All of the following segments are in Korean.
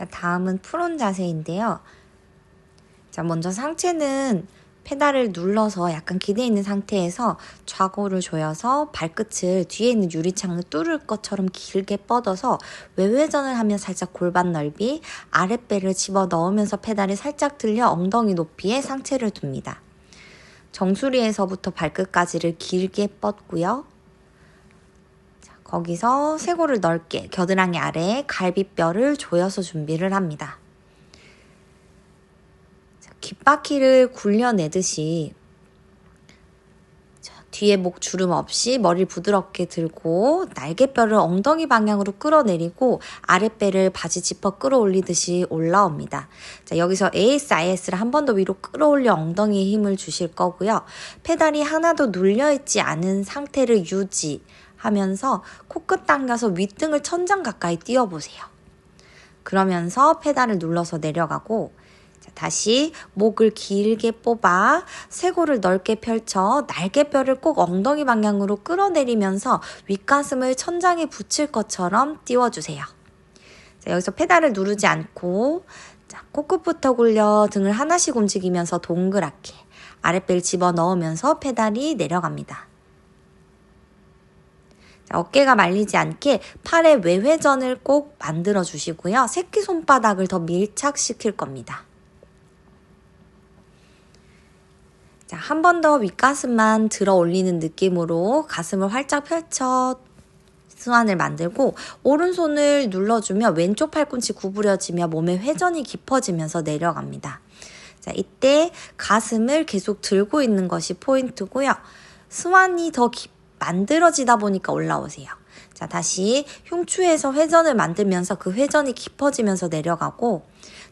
자, 다음은 프론 자세인데요. 자, 먼저 상체는 페달을 눌러서 약간 기대 있는 상태에서 좌고를 조여서 발끝을 뒤에 있는 유리창을 뚫을 것처럼 길게 뻗어서 외회전을 하면 살짝 골반 넓이, 아랫배를 집어 넣으면서 페달을 살짝 들려 엉덩이 높이에 상체를 둡니다. 정수리에서부터 발끝까지를 길게 뻗고요. 자, 거기서 쇄골을 넓게 겨드랑이 아래에 갈비뼈를 조여서 준비를 합니다. 귓바퀴를 굴려내듯이 뒤에 목 주름 없이 머리를 부드럽게 들고 날개뼈를 엉덩이 방향으로 끌어내리고 아랫배를 바지 지퍼 끌어올리듯이 올라옵니다. 자, 여기서 ASIS를 한 번 더 위로 끌어올려 엉덩이에 힘을 주실 거고요. 페달이 하나도 눌려있지 않은 상태를 유지 하면서 코끝 당겨서 윗등을 천장 가까이 띄워보세요. 그러면서 페달을 눌러서 내려가고 다시 목을 길게 뽑아 쇄골을 넓게 펼쳐 날개뼈를 꼭 엉덩이 방향으로 끌어내리면서 윗가슴을 천장에 붙일 것처럼 띄워주세요. 자, 여기서 페달을 누르지 않고 자, 코끝부터 굴려 등을 하나씩 움직이면서 동그랗게 아랫배를 집어 넣으면서 페달이 내려갑니다. 자, 어깨가 말리지 않게 팔의 외회전을 꼭 만들어 주시고요. 새끼손바닥을 더 밀착시킬 겁니다. 자, 한 번 더 윗가슴만 들어 올리는 느낌으로 가슴을 활짝 펼쳐 수완을 만들고 오른손을 눌러주며 왼쪽 팔꿈치 구부려지며 몸의 회전이 깊어지면서 내려갑니다. 자, 이때 가슴을 계속 들고 있는 것이 포인트고요. 수완이 더 깊, 만들어지다 보니까 올라오세요. 자, 다시 흉추에서 회전을 만들면서 그 회전이 깊어지면서 내려가고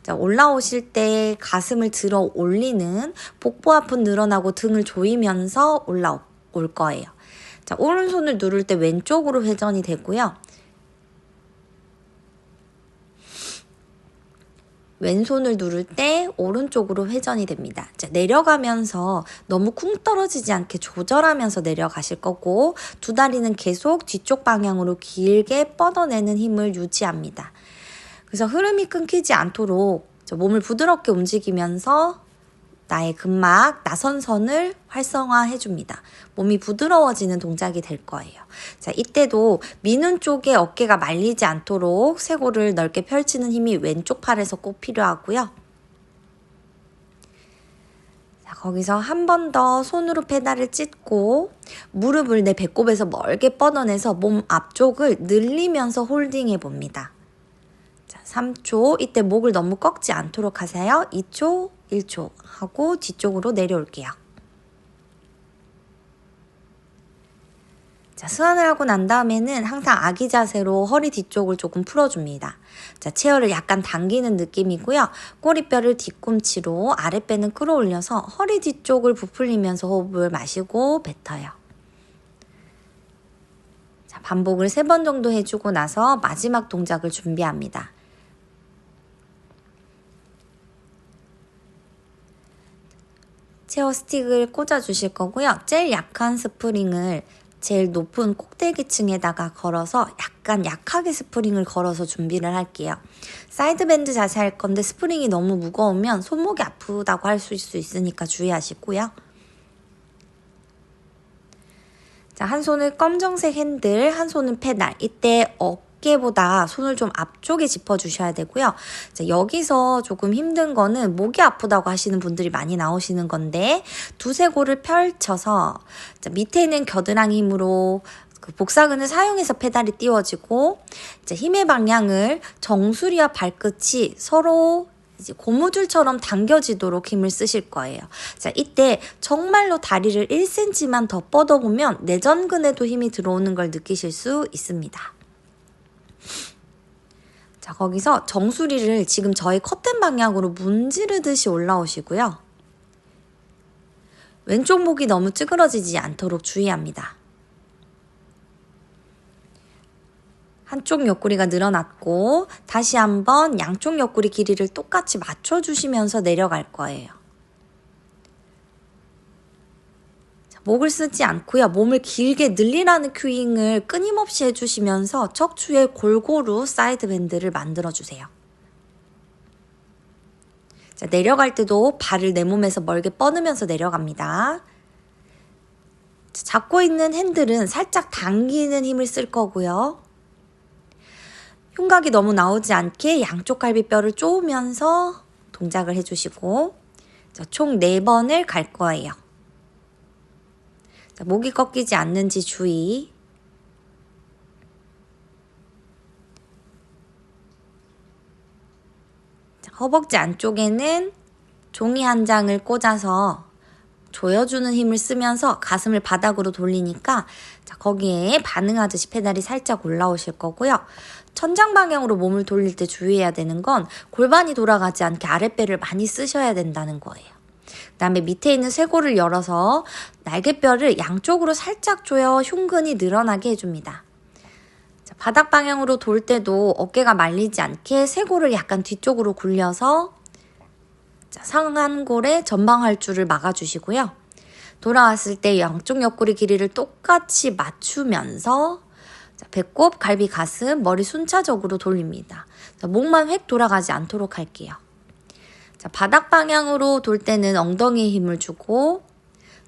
자, 올라오실 때 가슴을 들어 올리는 복부 앞은 늘어나고 등을 조이면서 올라올 거예요. 자, 오른손을 누를 때 왼쪽으로 회전이 되고요. 왼손을 누를 때 오른쪽으로 회전이 됩니다. 자, 내려가면서 너무 쿵 떨어지지 않게 조절하면서 내려가실 거고 두 다리는 계속 뒤쪽 방향으로 길게 뻗어내는 힘을 유지합니다. 그래서 흐름이 끊기지 않도록 몸을 부드럽게 움직이면서 나의 근막, 나선선을 활성화해 줍니다. 몸이 부드러워지는 동작이 될 거예요. 자, 이때도 미는 쪽에 어깨가 말리지 않도록 쇄골을 넓게 펼치는 힘이 왼쪽 팔에서 꼭 필요하고요. 자, 거기서 한 번 더 손으로 페달을 찢고 무릎을 내 배꼽에서 멀게 뻗어내서 몸 앞쪽을 늘리면서 홀딩해 봅니다. 3초 이때 목을 너무 꺾지 않도록 하세요. 2초, 1초 하고 뒤쪽으로 내려올게요. 자, 수완을 하고 난 다음에는 항상 아기 자세로 허리 뒤쪽을 조금 풀어줍니다. 자, 체어를 약간 당기는 느낌이고요. 꼬리뼈를 뒤꿈치로 아랫배는 끌어올려서 허리 뒤쪽을 부풀리면서 호흡을 마시고 뱉어요. 자, 반복을 세 번 정도 해주고 나서 마지막 동작을 준비합니다. 체어 스틱을 꽂아 주실 거고요. 제일 약한 스프링을 제일 높은 꼭대기층에다가 걸어서 약간 약하게 스프링을 걸어서 준비를 할게요. 사이드 밴드 자세 할 건데 스프링이 너무 무거우면 손목이 아프다고 할 수 있으니까 주의하시고요. 자, 한 손은 검정색 핸들, 한 손은 페달. 이때 어 어깨보다 손을 좀 앞쪽에 짚어주셔야 되고요. 자, 여기서 조금 힘든 거는 목이 아프다고 하시는 분들이 많이 나오시는 건데 두세 골을 펼쳐서 자, 밑에는 겨드랑이 힘으로 그 복사근을 사용해서 페달이 띄워지고 힘의 방향을 정수리와 발끝이 서로 고무줄처럼 당겨지도록 힘을 쓰실 거예요. 자, 이때 정말로 다리를 1cm만 더 뻗어보면 내전근에도 힘이 들어오는 걸 느끼실 수 있습니다. 자, 거기서 정수리를 지금 저희 커튼 방향으로 문지르듯이 올라오시고요. 왼쪽 목이 너무 찌그러지지 않도록 주의합니다. 한쪽 옆구리가 늘어났고 다시 한번 양쪽 옆구리 길이를 똑같이 맞춰주시면서 내려갈 거예요. 목을 쓰지 않고요. 몸을 길게 늘리라는 큐잉을 끊임없이 해주시면서 척추에 골고루 사이드 밴드를 만들어주세요. 자, 내려갈 때도 발을 내 몸에서 멀게 뻗으면서 내려갑니다. 자, 잡고 있는 핸들은 살짝 당기는 힘을 쓸 거고요. 흉곽이 너무 나오지 않게 양쪽 갈비뼈를 쪼으면서 동작을 해주시고 자, 총 4번을 갈 거예요. 자, 목이 꺾이지 않는지 주의. 자, 허벅지 안쪽에는 종이 한 장을 꽂아서 조여주는 힘을 쓰면서 가슴을 바닥으로 돌리니까 자, 거기에 반응하듯이 페달이 살짝 올라오실 거고요. 천장 방향으로 몸을 돌릴 때 주의해야 되는 건 골반이 돌아가지 않게 아랫배를 많이 쓰셔야 된다는 거예요. 그 다음에 밑에 있는 쇄골을 열어서 날개뼈를 양쪽으로 살짝 조여 흉근이 늘어나게 해줍니다. 자, 바닥 방향으로 돌 때도 어깨가 말리지 않게 쇄골을 약간 뒤쪽으로 굴려서 자, 상한골에 전방할줄을 막아주시고요. 돌아왔을 때 양쪽 옆구리 길이를 똑같이 맞추면서 자, 배꼽, 갈비, 가슴, 머리 순차적으로 돌립니다. 자, 목만 획 돌아가지 않도록 할게요. 자, 바닥 방향으로 돌 때는 엉덩이에 힘을 주고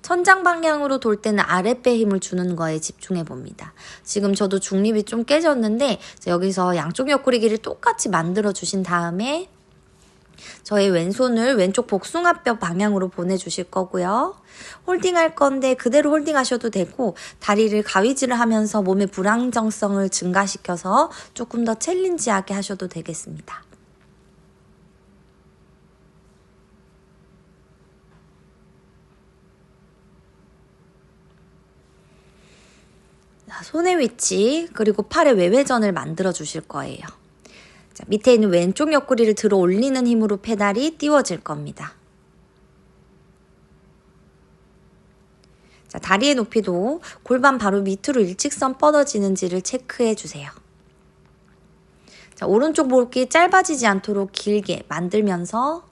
천장 방향으로 돌 때는 아랫배 힘을 주는 거에 집중해 봅니다. 지금 저도 중립이 좀 깨졌는데 여기서 양쪽 옆구리 길이를 똑같이 만들어 주신 다음에 저의 왼손을 왼쪽 복숭아뼈 방향으로 보내주실 거고요. 홀딩할 건데 그대로 홀딩하셔도 되고 다리를 가위질을 하면서 몸의 불안정성을 증가시켜서 조금 더 챌린지하게 하셔도 되겠습니다. 손의 위치 그리고 팔의 외회전을 만들어 주실 거예요. 자, 밑에 있는 왼쪽 옆구리를 들어 올리는 힘으로 페달이 띄워질 겁니다. 자, 다리의 높이도 골반 바로 밑으로 일직선 뻗어지는지를 체크해 주세요. 자, 오른쪽 볼기 짧아지지 않도록 길게 만들면서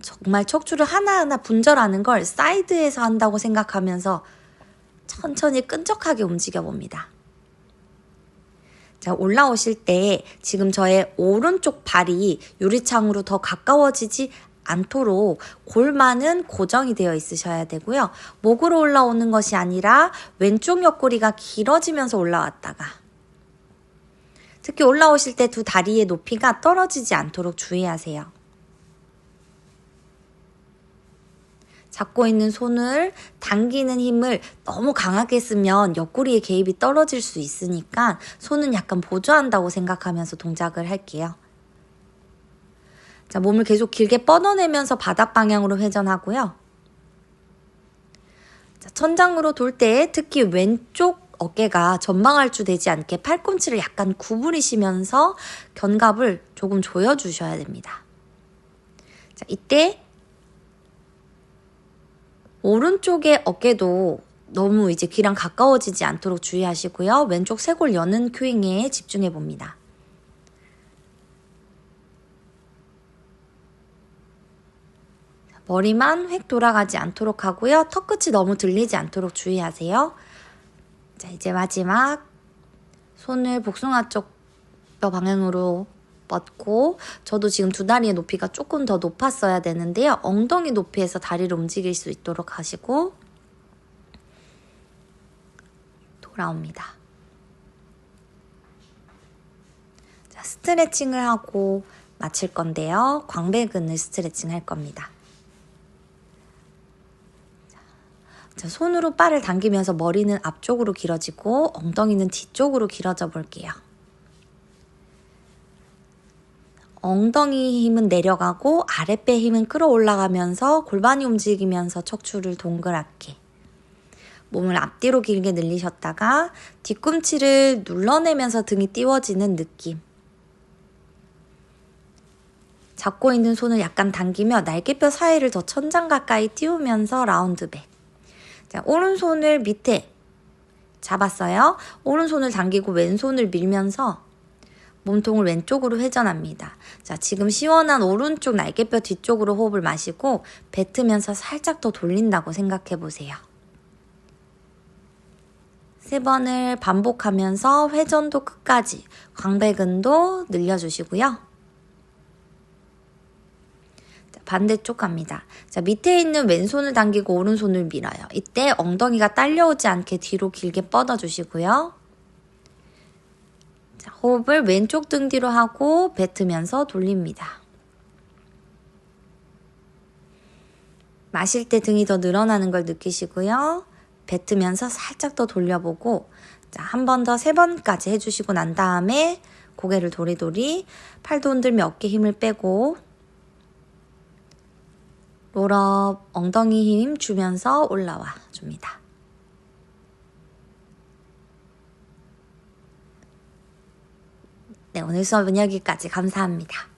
정말 척추를 하나하나 분절하는 걸 사이드에서 한다고 생각하면서 천천히 끈적하게 움직여 봅니다. 자, 올라오실 때 지금 저의 오른쪽 발이 유리창으로 더 가까워지지 않도록 골반은 고정이 되어 있으셔야 되고요. 목으로 올라오는 것이 아니라 왼쪽 옆구리가 길어지면서 올라왔다가 특히 올라오실 때 두 다리의 높이가 떨어지지 않도록 주의하세요. 잡고 있는 손을 당기는 힘을 너무 강하게 쓰면 옆구리의 개입이 떨어질 수 있으니까 손은 약간 보조한다고 생각하면서 동작을 할게요. 자, 몸을 계속 길게 뻗어내면서 바닥 방향으로 회전하고요. 자, 천장으로 돌 때 특히 왼쪽 어깨가 전방할주 되지 않게 팔꿈치를 약간 구부리시면서 견갑을 조금 조여주셔야 됩니다. 자, 이때 오른쪽의 어깨도 너무 이제 귀랑 가까워지지 않도록 주의하시고요. 왼쪽 쇄골 여는 큐잉에 집중해 봅니다. 머리만 획 돌아가지 않도록 하고요. 턱끝이 너무 들리지 않도록 주의하세요. 자, 이제 마지막 손을 복숭아 쪽 뼈 방향으로 뻗고 저도 지금 두 다리의 높이가 조금 더 높았어야 되는데요. 엉덩이 높이에서 다리를 움직일 수 있도록 하시고 돌아옵니다. 자, 스트레칭을 하고 마칠 건데요. 광배근을 스트레칭 할 겁니다. 자, 손으로 바를 당기면서 머리는 앞쪽으로 길어지고 엉덩이는 뒤쪽으로 길어져 볼게요. 엉덩이 힘은 내려가고 아랫배 힘은 끌어올라가면서 골반이 움직이면서 척추를 동그랗게 몸을 앞뒤로 길게 늘리셨다가 뒤꿈치를 눌러내면서 등이 띄워지는 느낌. 잡고 있는 손을 약간 당기며 날개뼈 사이를 더 천장 가까이 띄우면서 라운드백. 자, 오른손을 밑에 잡았어요. 오른손을 당기고 왼손을 밀면서 몸통을 왼쪽으로 회전합니다. 자, 지금 시원한 오른쪽 날개뼈 뒤쪽으로 호흡을 마시고 뱉으면서 살짝 더 돌린다고 생각해 보세요. 세 번을 반복하면서 회전도 끝까지 광배근도 늘려주시고요. 반대쪽 갑니다. 자, 밑에 있는 왼손을 당기고 오른손을 밀어요. 이때 엉덩이가 딸려오지 않게 뒤로 길게 뻗어주시고요. 자, 호흡을 왼쪽 등 뒤로 하고 뱉으면서 돌립니다. 마실 때 등이 더 늘어나는 걸 느끼시고요. 뱉으면서 살짝 더 돌려보고 자, 한 번 더 세 번까지 해주시고 난 다음에 고개를 도리도리 팔도 흔들며 어깨 힘을 빼고 롤업 엉덩이 힘 주면서 올라와 줍니다. 네, 오늘 수업은 여기까지 감사합니다.